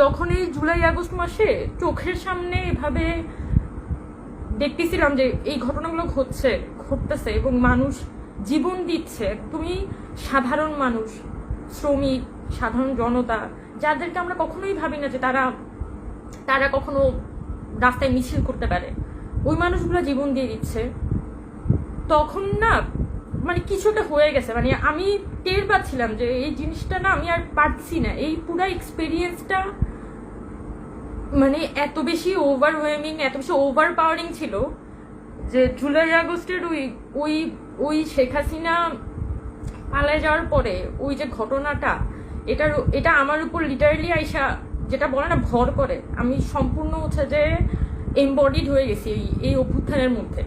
তখন এই জুলাই, আগস্ট মাসে চোখের সামনে এভাবে দেখতেছিলাম যে এই ঘটনাগুলো ঘটছে, ঘটতেছে এবং মানুষ জীবন দিচ্ছে তুমি সাধারণ মানুষ, শ্রমিক, সাধারণ জনতা, যাদেরকে আমরা কখনোই ভাবি না যে তারা তারা কখনো রাস্তায় মিছিল করতে পারে। ওই মানুষগুলো জীবন দিয়ে দিচ্ছে। তখন না মানে কিছুটা হয়ে গেছে। মানে আমি টের পাচ্ছিলাম যে এই জিনিসটা না আমি আর পারছি না। এই পুরো এক্সপিরিয়েন্সটা মানে এত বেশি ওভারওয়েমিং এত বেশি ওভার পাওয়ারিং ছিল যে জুলাই আগস্টের ওই ওই ওই শেখ হাসিনা পালায় যাওয়ার পরে ওই যে ঘটনাটা, এটার, এটা আমার উপর লিটারালি আইসা যেটা বলে না ভর করে। আমি সম্পূর্ণ হচ্ছে যে এমবডিড হয়ে গেছি এই এই অভ্যুত্থানের মধ্যে।